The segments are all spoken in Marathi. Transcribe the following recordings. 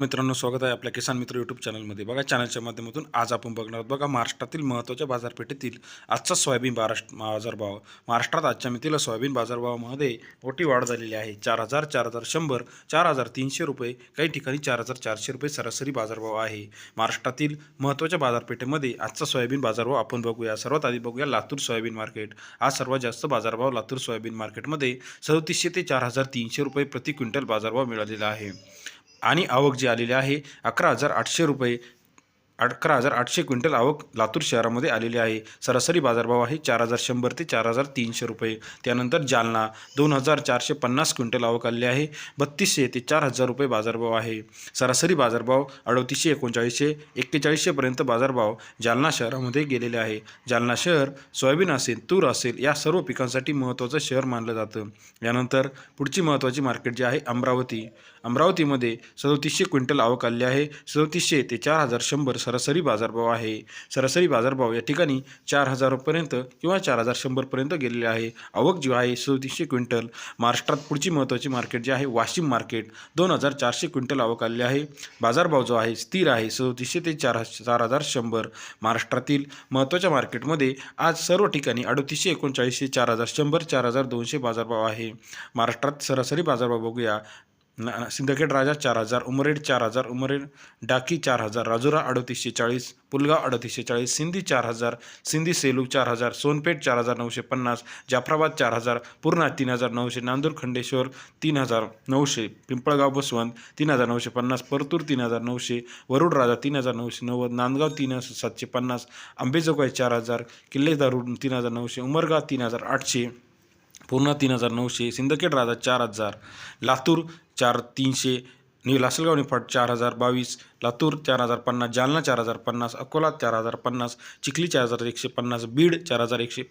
मित्रांनो स्वागत आहे आपल्या किसान मित्र यूट्यूब चॅनलमध्ये बघा चॅनलच्या माध्यमातून आज आपण बघणार आहोत बघा महाराष्ट्रातील महत्त्वाच्या बाजारपेठेतील आजचा सोयाबीन महाराष्ट्र बाजारभाव. महाराष्ट्रात आजच्या मितीला सोयाबीन बाजारभावामध्ये मोठी वाढ झालेली आहे. चार हजार चार हजार शंभर चार हजार तीनशे रुपये काही ठिकाणी चार हजार चारशे रुपये सरासरी बाजारभाव आहे. महाराष्ट्रातील महत्त्वाच्या बाजारपेठेमध्ये आजचा सोयाबीन बाजारभाव आपण बघूया. सर्वात आधी बघूया लातूर सोयाबीन मार्केट आज सर्वात जास्त बाजारभाव लातूर सोयाबीन मार्केटमध्ये सदतीसशे ते चार हजार तीनशे रुपये प्रति क्विंटल बाजारभाव मिळालेला आहे. आणि आवक जी आलेली आहे अकरा हजार आठशे रुपये अकरा हजार आठशे क्विंटल आवक लातूर शहरामध्ये आलेली आहे. सरासरी बाजारभाव आहे चार हजार शंभर ते चार हजार तीनशे रुपये. त्यानंतर जालना दोन हजार चारशे पन्नास क्विंटल आवक आलेली आहे. बत्तीसशे ते चार हजार रुपये बाजारभाव आहे. सरासरी बाजारभाव अडतीसशे एकोणचाळीसशे एक्केचाळीसशेपर्यंत बाजारभाव जालना शहरामध्ये गेलेले आहे. जालना शहर सोयाबीन असेल तूर असेल या सर्व पिकांसाठी महत्त्वाचं शहर मानलं जातं. यानंतर पुढची महत्त्वाची मार्केट जी आहे अमरावती. अमरावतीमध्ये सदोतीसशे क्विंटल आवक आली आहे. सदोतीसशे ते चार हजार शंभर सरासरी बाजारभाव आहे. सरासरी बाजारभाव या ठिकाणी चार हजारपर्यंत किंवा चार हजार शंभरपर्यंत गेलेले आहे. आवक जी आहे सदतीसशे क्विंटल. महाराष्ट्रात पुढची महत्त्वाची मार्केट जी आहे वाशिम मार्केट. दोन हजार चारशे क्विंटल आवक आलेली आहे. बाजारभाव जो आहे स्थिर आहे सदतीसशे ते चार चार हजार शंभर. महाराष्ट्रातील महत्त्वाच्या मार्केटमध्ये आज सर्व ठिकाणी अडतीसशे एकोणचाळीसशे चार हजार शंभर चार हजार दोनशे बाजारभाव आहे. महाराष्ट्रात सरासरी बाजारभाव बघूया. ना सिंदखेड राजा चार हजार उमरेड चार हजार उमरेड डाकी चार हजार राजुरा अडतीसशे चाळीस पुलगाव अडतीसशे चाळीस सिंधी चार हजार सिंधी सेलू चार हजार सोनपेठ चार हजार नऊशे पन्नास जाफराबाद चार हजार पूर्णा तीन हजार नऊशे नांदूर खंडेश्वर तीन हजार नऊशे पिंपळगाव बसवंत तीन हजार नऊशे पन्नास परतूर तीन हजार नऊशे वरुड राजा तीन हजार नऊशे नव्वद नांदगाव तीन हजार सातशे पन्नास आंबेजोगाई चार हजार किल्लेदारूड तीन हजार नऊशे उमरगाव तीन हजार आठशे पूर्णा तीन हजार नऊशे सिंदखेड राजा चार हजार लातूर चार तीनशे नि लासलगाव निफाट चार हजार बावीस लातूर चार हजार पन्नास जालना चार हजार पन्नास अकोला चार हजार पन्नास चिखली चार हजार एकशे पन्नास बीड चार हजार एकशे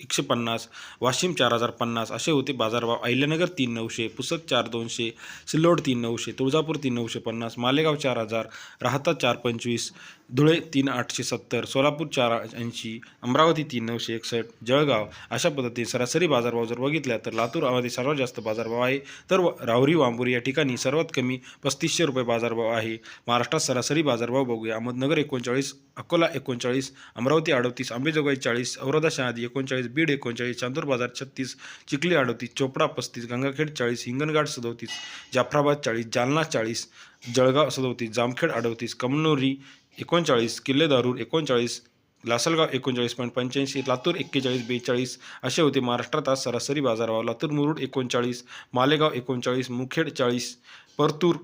एकशे पन्नास वाशिम चार हजार पन्नास असे होते बाजारभाव. अहिल्यानगर तीन नऊशे पुसद चार दोनशे सिल्लोड तीन नऊशे तुळजापूर तीन नऊशे पन्नास मालेगाव चार हजार राहता चार पंचवीस धुळे तीन आठशे सत्तर सोलापूर चार ऐंशी अमरावती तीन नऊशे एकसष्ट जळगाव. अशा पद्धतीने सरासरी बाजारभाव जर बघितल्या तर लातूरमध्ये सर्वात जास्त बाजारभाव आहे. तर व- राहुरी वांबुरी या ठिकाणी सर्वात कमी पस्तीसशे रुपये बाजारभाव आहे. महाराष्ट्रात सरासरी बाजारभाव बघूया. अहमदनगर एकोणचाळीस अकोला एकोणचाळीस अमरावती अडतीस अंबेजोगाई चाळीस औरदा शहादी एकोणचाळीस बीड एकोणचाळीस चांदूर बाजार छत्तीस चिखली अडतीस चोपडा पस्तीस गंगाखेड चाळीस हिंगणघाट सदोतीस जाफराबाद चाळीस जालना चाळीस जळगाव सदोतीस जामखेड अडतीस कमनोरी एकोणचाळीस किल्लेदारूर एकोणचाळीस लासलगाव एकोणचाळीस पॉईंट पंच्याऐंशी लातूर एक्केचाळीस बेचाळीस असे होते महाराष्ट्रात आज सरासरी बाजारभाव. लातूर मुरुड एकोणचाळीस मालेगाव एकोणचाळीस मुखेड चाळीस परतूर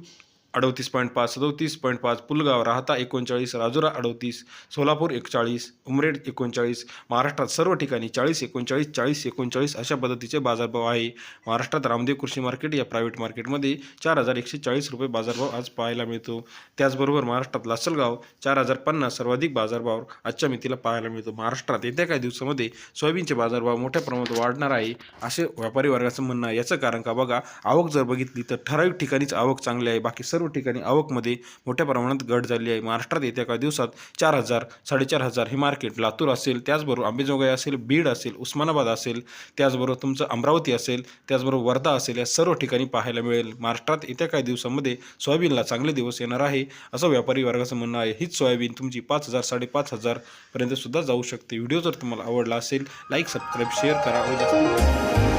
अडतीस पॉईंट पाच सदोतीस पॉईंट पाच पुलगाव राहता एकोणचाळीस राजुरा अडतीस सोलापूर एकचाळीस उमरेड एकोणचाळीस महाराष्ट्रात सर्व ठिकाणी चाळीस एकोणचाळीस चाळीस एकोणचाळीस अशा पद्धतीचे बाजारभाव आहे. महाराष्ट्रात रामदेव कृषी मार्केट या प्रायव्हेट मार्केटमध्ये चार हजार एकशे चाळीस रुपये बाजारभाव आज पाहायला मिळतो. त्याचबरोबर महाराष्ट्रात लासलगाव चार हजार पन्नास सर्वाधिक बाजारभाव आजच्या मितीला पाहायला मिळतो. महाराष्ट्रात येत्या काही दिवसामध्ये सोयाबीनचे बाजारभाव मोठ्या प्रमाणात वाढणार आहे असे व्यापारी वर्गाचं म्हणणं आहे. याचं कारण का बघा आवक जर बघितली तर ठराविक ठिकाणीच आवक चांगली आहे. बाकी सर्व सर्व ठिकाणी आवकमध्ये मोठ्या प्रमाणात घट झाली आहे. महाराष्ट्रात येत्या काही दिवसात चार हजार साडेचार हजार हे मार्केट लातूर असेल त्याचबरोबर आंबेजोगाई असेल बीड असेल उस्मानाबाद असेल त्याचबरोबर तुमचं अमरावती असेल त्याचबरोबर वर्धा असेल या सर्व ठिकाणी पाहायला मिळेल. महाराष्ट्रात येत्या काही दिवसामध्ये सोयाबीनला चांगले दिवस येणार आहे असं व्यापारी वर्गाचं म्हणणं आहे. हीच सोयाबीन तुमची पाच हजार साडेपाच हजारपर्यंत सुद्धा जाऊ शकते. व्हिडिओ जर तुम्हाला आवडला असेल लाईक सबस्क्राईब शेअर करा. व जास्त